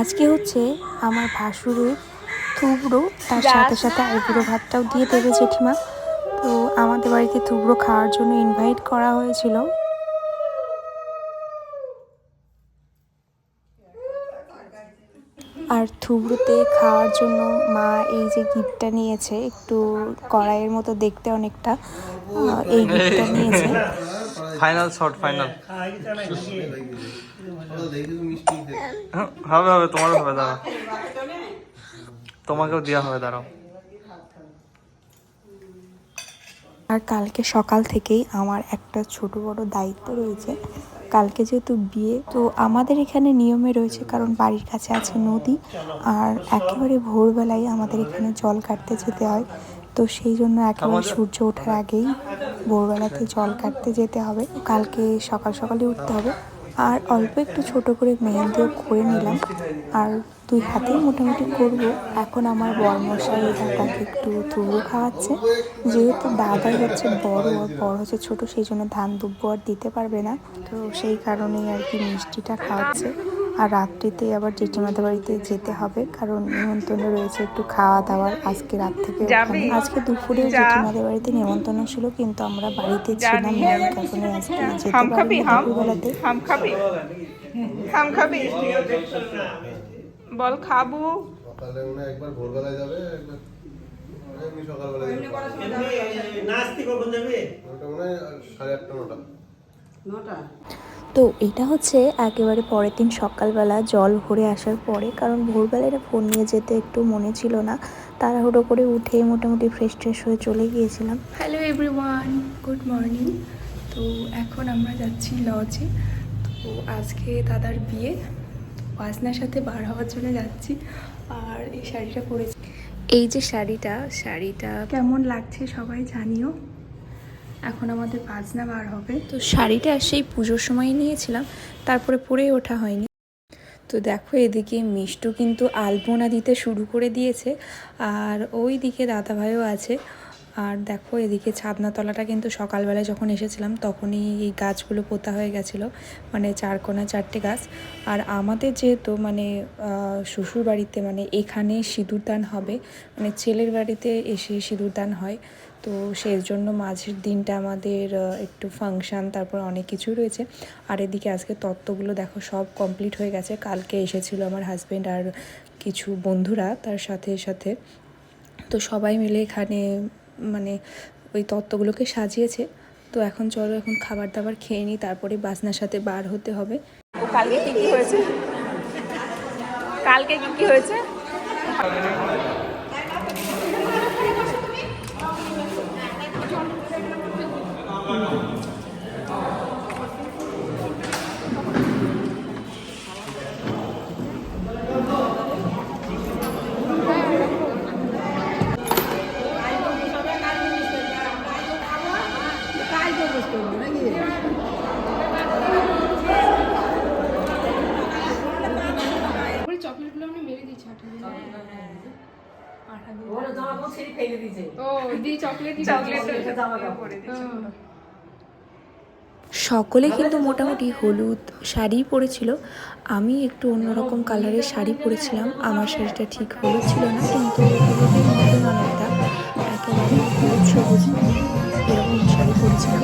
আজকে হচ্ছে আমার ভাসুরের থুবড়ো তার সাথে সাথে আইবুড়ো ভাতটাও দিয়ে দেবে জেঠিমা। তো আমাদের বাড়িতে থুবড়ো খাওয়ার জন্য ইনভাইট করা হয়েছিল। আর থুবড়োতে খাওয়ার জন্য মা এই যে গিফটটা নিয়েছে একটু কড়াইয়ের মতো দেখতে অনেকটা এই গিফটটা নিয়েছে। ফাইনাল শট ফাইনাল হবে হবে তোমারও হবে দাঁড়াও। তোমাকেও দেওয়া হবে দাঁড়াও। আর কালকে সকাল থেকেই আমার একটা ছোট বড় দায়িত্ব রয়েছে। কালকে যেহেতু বিয়ে তো আমাদের এখানে নিয়মে রয়েছে কারণ বাড়ির কাছে আছে নদী আর একেবারে ভোরবেলায় আমাদের এখানে জল কাটতে যেতে হয়। তো সেই জন্য একেবারে সূর্য ওঠার আগেই ভোরবেলাতে জল কাটতে যেতে হবে। কালকে সকাল সকালে উঠতে হবে। আর অল্প একটু ছোট করে মেহেন্দিও করে নিলাম। আর দুই হাতেই মোটামুটি করব। এখন আমার বরমশাই দাদাকে একটু ধুবো খাওয়াচ্ছে। যেহেতু দাদাই হচ্ছে বড় আর বড় হচ্ছে ছোট, সেই জন্য ধান দুব্বো আর দিতে পারবে না। তো সেই কারণেই আর কি মিষ্টিটা খাওয়াচ্ছে। আর রাত্রিতে আবার জেঠিমাদের বাড়িতে যেতে হবে কারণ নিমন্ত্রণ রয়েছে একটু খাওয়া দাওয়ার আজকে রাত থেকে আজকে দুপুরে জেঠিমাদের বাড়িতে নিমন্ত্রণ ছিল কিন্তু আমরা বাড়িতে ছিলাম না কারণে আজকে যেতে খাবি পারিনি দুপুরবেলাতে। খাবি? বল খাব। সকালে একবার ভোরবেলায় যাবে একবার এমনি নাস্তি কখন যাবে? ওটা মনে হয় সাড়ে আটটা নটা। নটা? তো এটা হচ্ছে একেবারে পরের দিন সকালবেলা জল ভরে আসার পরে কারণ ভোরবেলা এটা ফোন নিয়ে যেতে একটু মনে ছিল না। তাড়াহুড়ো করে উঠে মোটামুটি ফ্রেশ ট্রেশ হয়ে চলে গিয়েছিলাম। হ্যালো এভরিওয়ান গুড মর্নিং তো এখন আমরা যাচ্ছি লজে তো আজকে দাদার বিয়ে বাজনার সাথে বার হওয়ার জন্য যাচ্ছি। আর এই শাড়িটা পরেছি। এই যে শাড়িটা শাড়িটা কেমন লাগছে সবাই জানিও। এখন আমাদের বাজনা বার হবে। তো শাড়িটা সেই পুজোর সময় নিয়েছিলাম, তারপরে পরে ওঠা হয়নি। তো দেখো এদিকে মিষ্টু কিন্তু আলপনা দিতে শুরু করে দিয়েছে, আর ওই দিকে দাদাভাইও আছে। আর দেখো এদিকে ছাদনাতলাটা কিন্তু সকালবেলায় যখন এসেছিলাম, তখনই এই গাছগুলো পোতা হয়ে গেছিল মানে চারকোনা চারটে গাছ। আর আমাদের যেহেতু মানে শ্বশুর বাড়িতে মানে এখানে সিঁদুরদান হবে মানে ছেলের বাড়িতে এসে সিঁদুরদান হয়। তো সেই জন্য মাঝের দিনটা আমাদের একটু ফাংশান, তারপর অনেক কিছু রয়েছে। আর এদিকে আজকে তত্ত্বগুলো দেখো সব কমপ্লিট হয়ে গেছে। কালকে এসেছিল আমার হাজব্যান্ড আর কিছু বন্ধুরা তার সাথে সাথে। তো সবাই মিলে এখানে মানে ওই তত্ত্বগুলোকে সাজিয়েছে। তো এখন চলো এখন খাবার দাবার খেয়ে নিই, তারপরে বাসনার সাথে বার হতে হবে। কালকে কি কি হয়েছে? কালকে কি কি হয়েছে ওই চকলেটগুলো আমরা মেরে দিচ্ছি আঠা দিয়ে। ও দি চকলেট চকলেট সকলে কিন্তু মোটামুটি হলুদ শাড়ি পরেছিল। আমি একটু অন্যরকম কালারের শাড়ি পরেছিলাম। আমার শাড়িটা ঠিক হলুদ ছিল না কিন্তু হলুদের মতন অনেকটা একেবারে হলুদ সবুজ এরকম শাড়ি পরেছিলাম।